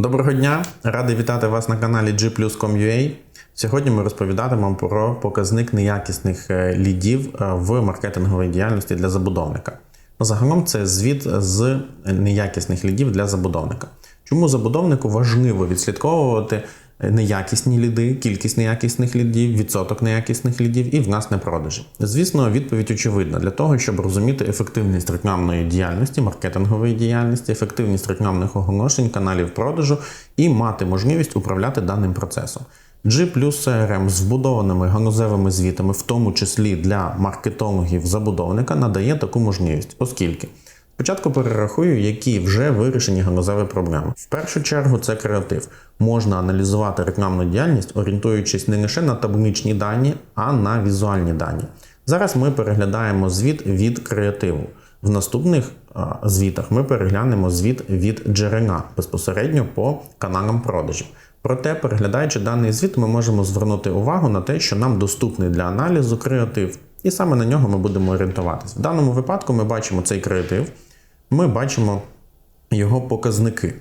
Доброго дня! Радий вітати вас на каналі G+.com.ua. Сьогодні ми розповідатимемо про показник неякісних е, лідів е, в маркетинговій діяльності для забудовника. Загалом це звіт з неякісних лідів для забудовника. Чому забудовнику важливо відслідковувати неякісні ліди, кількість неякісних лідів, відсоток неякісних лідів і власне продажі? Звісно, відповідь очевидна для того, щоб розуміти ефективність рекламної діяльності, маркетингової діяльності, ефективність рекламних оголошень, каналів продажу і мати можливість управляти даним процесом. G плюс CRM з вбудованими ганузевими звітами, в тому числі для маркетологів забудовника, надає таку можливість, оскільки спочатку перерахую, які вже вирішені ганузеві проблеми. В першу чергу це креатив. Можна аналізувати рекламну діяльність, орієнтуючись не лише на табличні дані, а на візуальні дані. Зараз ми переглядаємо звіт від креативу. В наступних звітах ми переглянемо звіт від джерела безпосередньо по каналам продажів. Проте, переглядаючи даний звіт, ми можемо звернути увагу на те, що нам доступний для аналізу креатив, і саме на нього ми будемо орієнтуватися. В даному випадку ми бачимо цей креатив, ми бачимо його показники.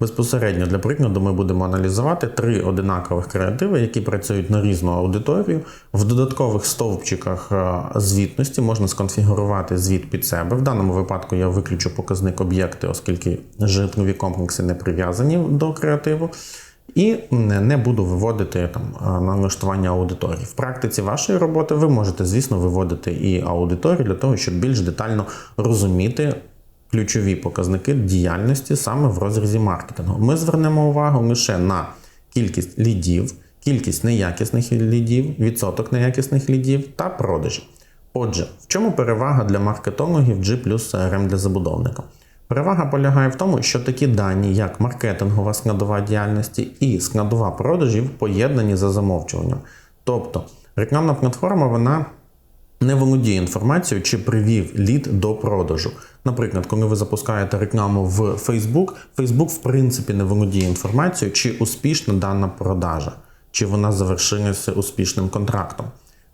Безпосередньо для прикладу ми будемо аналізувати три одинакових креативи, які працюють на різну аудиторію. В додаткових стовпчиках е, звітності можна сконфігурувати звіт під себе. В даному випадку я виключу показник об'єкти, оскільки житлові комплекси не прив'язані до креативу. І не буду виводити там налаштування аудиторії. В практиці вашої роботи ви можете, звісно, виводити і аудиторію для того, щоб більш детально розуміти ключові показники діяльності саме в розрізі маркетингу. Ми звернемо увагу лише на кількість лідів, кількість неякісних лідів, відсоток неякісних лідів та продажі. Отже, в чому перевага для маркетологів G плюс CRM для забудовника? Перевага полягає в тому, що такі дані, як маркетингова складова діяльності і складова продажів, поєднані за замовчуванням. Тобто рекламна платформа вона не володіє інформацією, чи привів лід до продажу. Наприклад, коли ви запускаєте рекламу в Facebook, Facebook в принципі не володіє інформацією, чи успішна дана продажа, чи вона завершилася успішним контрактом.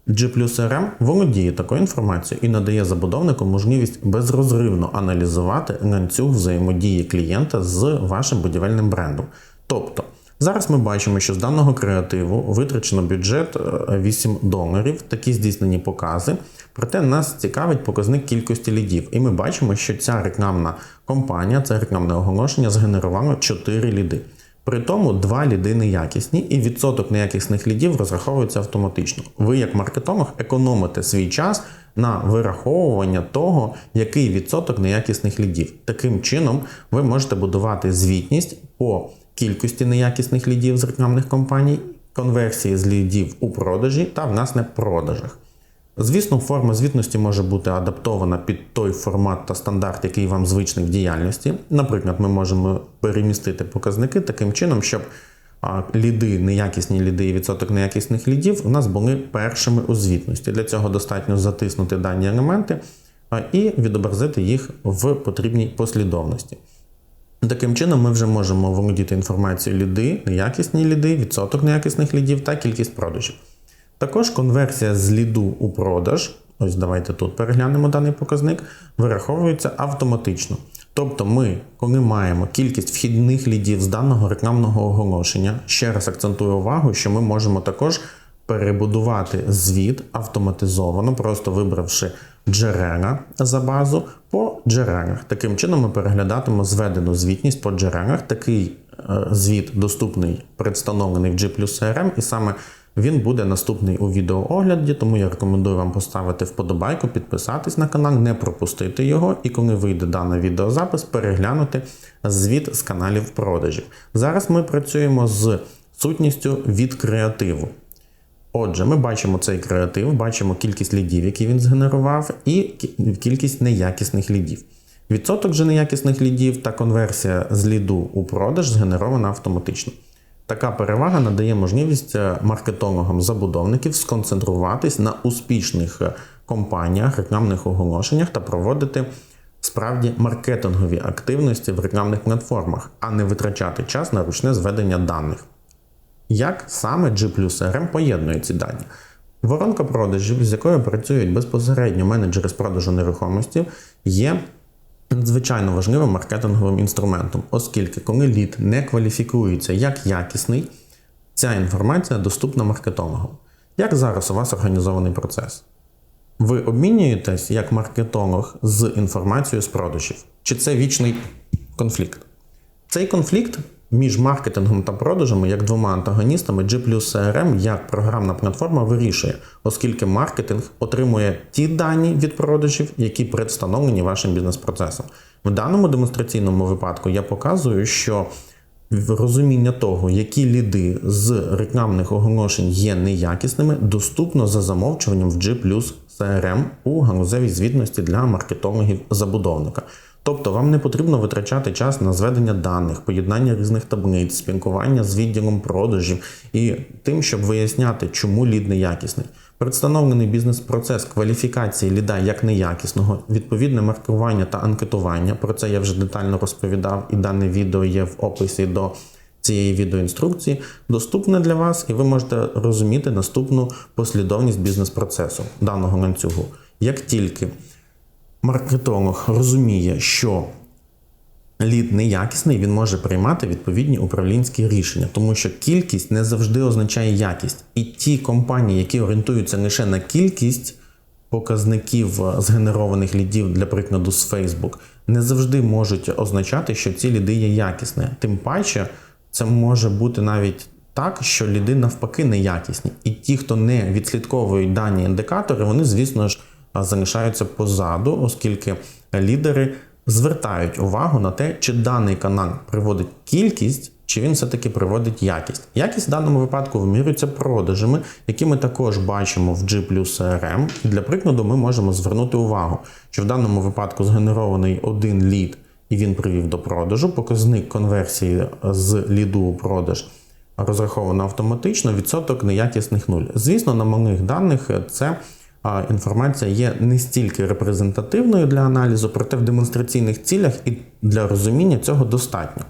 G плюс RM володіє такою інформацією і надає забудовнику можливість безрозривно аналізувати ланцюг взаємодії клієнта з вашим будівельним брендом. Тобто, зараз ми бачимо, що з даного креативу витрачено бюджет 8 доларів, такі здійснені покази. Проте нас цікавить показник кількості лідів. І ми бачимо, що ця рекламна компанія, це рекламне оголошення згенерувало 4 ліди. При тому два ліди неякісні, і відсоток неякісних лідів розраховується автоматично. Ви, як маркетолог, економите свій час на вираховування того, який відсоток неякісних лідів. Таким чином, ви можете будувати звітність по кількості неякісних лідів з рекламних компаній, конверсії з лідів у продажі та власне продажах. Звісно, форма звітності може бути адаптована під той формат та стандарт, який вам звичний в діяльності. Наприклад, ми можемо перемістити показники таким чином, щоб ліди, неякісні ліди і відсоток неякісних лідів у нас були першими у звітності. Для цього достатньо затиснути дані елементи і відобразити їх в потрібній послідовності. Таким чином, ми вже можемо володіти інформацією ліди, неякісні ліди, відсоток неякісних лідів та кількість продажів. Також конверсія з ліду у продаж, ось давайте тут переглянемо даний показник, вираховується автоматично. Тобто ми, коли маємо кількість вхідних лідів з даного рекламного оголошення, ще раз акцентую увагу, що ми можемо також перебудувати звіт автоматизовано, просто вибравши джерела за базу по джерелах. Таким чином ми переглядатимемо зведену звітність по джерелах. Такий е, звіт доступний, представлений в G CRM, і саме він буде наступний у відеоогляді, тому я рекомендую вам поставити вподобайку, підписатись на канал, не пропустити його, і коли вийде даний відеозапис, переглянути звіт з каналів продажів. Зараз ми працюємо з сутністю від креативу. Отже, ми бачимо цей креатив, бачимо кількість лідів, які він згенерував, і кількість неякісних лідів. Відсоток же неякісних лідів та конверсія з ліду у продаж згенерована автоматично. Така перевага надає можливість е, маркетологам забудовників сконцентруватись на успішних е, компаніях, рекламних оголошеннях та проводити справді маркетингові активності в рекламних платформах, а не витрачати час на ручне зведення даних. Як саме G плюс RM поєднує ці дані? Воронка продажів, з якою працюють безпосередньо менеджери з продажу нерухомості, є надзвичайно важливим маркетинговим інструментом, оскільки коли лід не кваліфікується як якісний, ця інформація доступна маркетологам. Як зараз у вас організований процес? Ви обмінюєтесь як маркетолог з інформацією з продажів? Чи це вічний конфлікт? Цей конфлікт між маркетингом та продажами як двома антагоністами G CRM як програмна платформа вирішує, оскільки маркетинг отримує ті дані від продажів, які представлені вашим бізнес-процесом. В даному демонстраційному випадку я показую, що розуміння того, які ліди з рекламних оголошень є неякісними, доступно за замовчуванням в G CRM у галузевій звітності для маркетологів-забудовника. Тобто вам не потрібно витрачати час на зведення даних, поєднання різних таблиць, спілкування з відділом продажів і тим, щоб виясняти, чому лід неякісний. Представлений бізнес-процес кваліфікації ліда як неякісного, відповідне маркування та анкетування. Про це я вже детально розповідав, і дане відео є в описі до цієї відеоінструкції, доступне для вас, і ви можете розуміти наступну послідовність бізнес-процесу даного ланцюгу. Як тільки маркетолог розуміє, що лід неякісний, він може приймати відповідні управлінські рішення, тому що кількість не завжди означає якість. І ті компанії, які орієнтуються лише на кількість показників згенерованих лідів, для прикладу, з Facebook, не завжди можуть означати, що ці ліди є якісні. Тим паче, це може бути навіть. Так, що ліди навпаки неякісні. І ті, хто не відслідковують дані індикатори, вони, звісно ж, залишаються позаду, оскільки лідери звертають увагу на те, чи даний канал приводить кількість, чи він все-таки приводить якість. Якість в даному випадку вимірюється продажами, які ми також бачимо в G CRM. І для прикладу, ми можемо звернути увагу, що в даному випадку згенерований один лід, і він привів до продажу. Показник конверсії з ліду у продаж. Розраховано автоматично, відсоток неякісних нуль. Звісно, на малих даних це інформація є не стільки репрезентативною для аналізу, проте в демонстраційних цілях і для розуміння цього достатньо.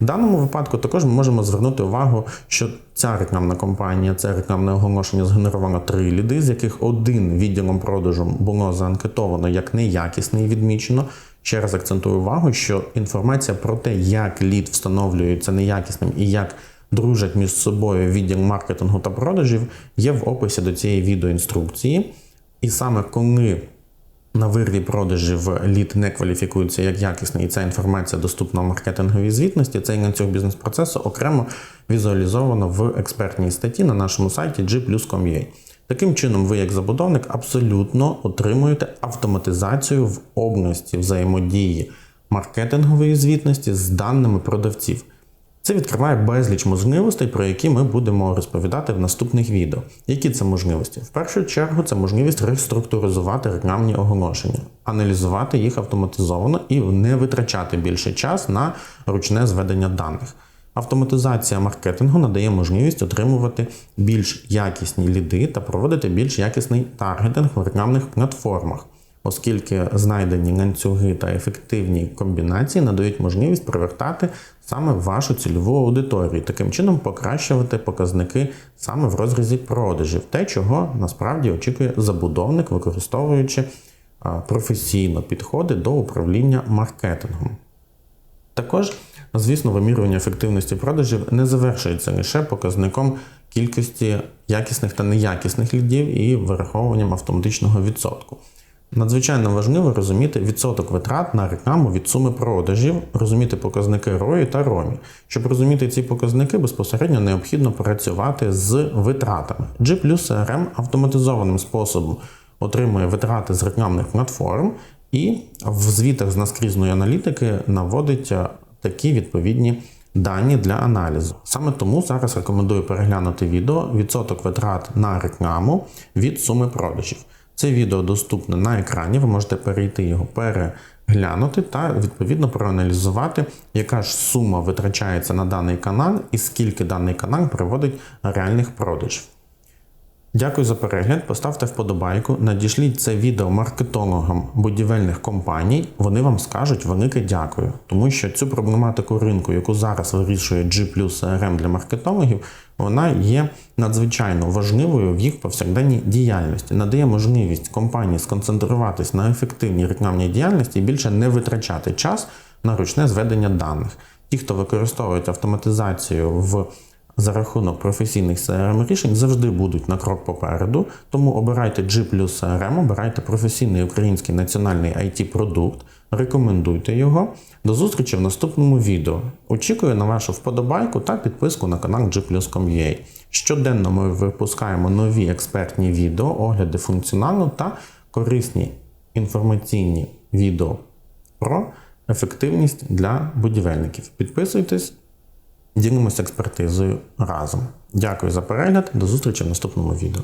В даному випадку також ми можемо звернути увагу, що ця рекламна кампанія, це рекламне оголошення згенерувало три ліди, з яких один відділом продажу було заанкетовано як неякісний відмічено. Ще раз акцентую увагу, що інформація про те, як лід встановлюється неякісним і як дружать між собою відділ маркетингу та продажів, є в описі до цієї відеоінструкції. І саме коли на вирві продажів лід не кваліфікується як якісний, і ця інформація доступна в маркетинговій звітності, цей ланцюг бізнес-процесу окремо візуалізовано в експертній статті на нашому сайті g+com.ua. Таким чином, ви, як забудовник, абсолютно отримуєте автоматизацію в області взаємодії маркетингової звітності з даними продавців. Це відкриває безліч можливостей, про які ми будемо розповідати в наступних відео. Які це можливості? В першу чергу це можливість реструктуризувати рекламні оголошення, аналізувати їх автоматизовано і не витрачати більше час на ручне зведення даних. Автоматизація маркетингу надає можливість отримувати більш якісні ліди та проводити більш якісний таргетинг в рекламних платформах оскільки знайдені ланцюги та ефективні комбінації надають можливість привертати саме вашу цільову аудиторію, таким чином покращувати показники саме в розрізі продажів, те, чого насправді очікує забудовник, використовуючи професійно підходи до управління маркетингом. Також, звісно, вимірювання ефективності продажів не завершується лише показником кількості якісних та неякісних лідів і вираховуванням автоматичного відсотку. Надзвичайно важливо розуміти відсоток витрат на рекламу від суми продажів, розуміти показники ROI та ROMI. Щоб розуміти ці показники, безпосередньо необхідно працювати з витратами. G CRM автоматизованим способом отримує витрати з рекламних платформ і в звітах з наскрізної аналітики наводить такі відповідні дані для аналізу. Саме тому зараз рекомендую переглянути відео відсоток витрат на рекламу від суми продажів. Це відео доступне на екрані, ви можете перейти його переглянути та відповідно проаналізувати, яка ж сума витрачається на даний канал і скільки даний канал приводить реальних продажів. Дякую за перегляд. Поставте вподобайку, надішліть це відео маркетологам будівельних компаній. Вони вам скажуть велике дякую, тому що цю проблематику ринку, яку зараз вирішує G CRM для маркетологів, вона є надзвичайно важливою в їх повсякденній діяльності. Надає можливість компанії сконцентруватись на ефективній рекламній діяльності і більше не витрачати час на ручне зведення даних. Ті, хто використовують автоматизацію в за рахунок професійних crm рішень завжди будуть на крок попереду. Тому обирайте G плюс CRM, обирайте професійний український національний it продукт, рекомендуйте його. До зустрічі в наступному відео. Очікую на вашу вподобайку та підписку на канал G+.com.ua. Щоденно ми випускаємо нові експертні відео, огляди функціоналу та корисні інформаційні відео про ефективність для будівельників. Підписуйтесь. Ділимося експертизою разом. Дякую за перегляд. До зустрічі в наступному відео.